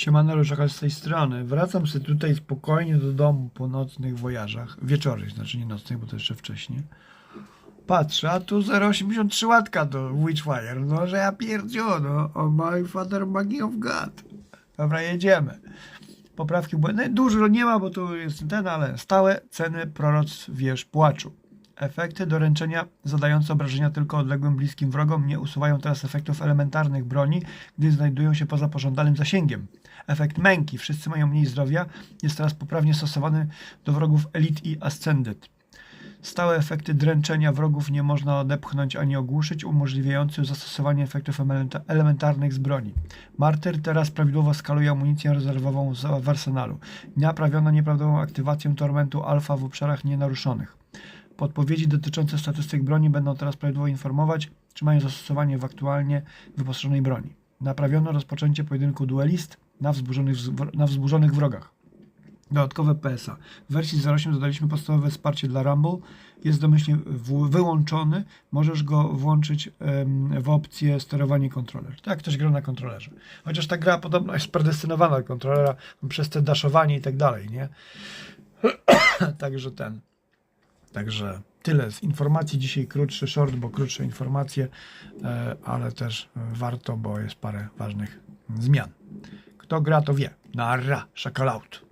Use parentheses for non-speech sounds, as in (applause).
Siemano, Czekal z tej strony. Wracam sobie tutaj spokojnie do domu po nocnych wojażach. Wieczornych, znaczy nie nocnych, bo to jeszcze wcześniej. Patrzę, a tu 0,83 łatka do Witchfire. No, że ja pierdziu, no. Oh my father, maggie of God. Dobra, jedziemy. Poprawki błędne. Dużo nie ma, bo tu jest ten, ale stałe ceny proroctw wież płaczu. Efekty doręczenia zadające obrażenia tylko odległym bliskim wrogom nie usuwają teraz efektów elementarnych broni, gdy znajdują się poza pożądanym zasięgiem. Efekt męki, wszyscy mają mniej zdrowia, jest teraz poprawnie stosowany do wrogów Elite i Ascended. Stałe efekty dręczenia wrogów nie można odepchnąć ani ogłuszyć, umożliwiający zastosowanie efektów elementa- elementarnych z broni. Martyr teraz prawidłowo skaluje amunicję rezerwową w arsenalu. Naprawiono nieprawidłową aktywację tormentu alfa w obszarach nienaruszonych. Podpowiedzi dotyczące statystyk broni będą teraz prawidłowo informować, czy mają zastosowanie w aktualnie wyposażonej broni. Naprawiono rozpoczęcie pojedynku duelist na wzburzonych, wz- na wzburzonych wrogach. Dodatkowe PSA. W wersji 08 dodaliśmy podstawowe wsparcie dla Rumble. Jest domyślnie wyłączony. Możesz go włączyć w opcję sterowanie kontroler. Tak, ktoś gra na kontrolerze. Chociaż ta gra podobno jest predestynowana do kontrolera przez te daszowanie i tak dalej, nie? (clears throat) Także ten. Także tyle z informacji. Dzisiaj krótszy short, bo krótsze informacje, e, ale też warto, bo jest parę ważnych zmian. Kto gra, to wie. Narra, szakalaut.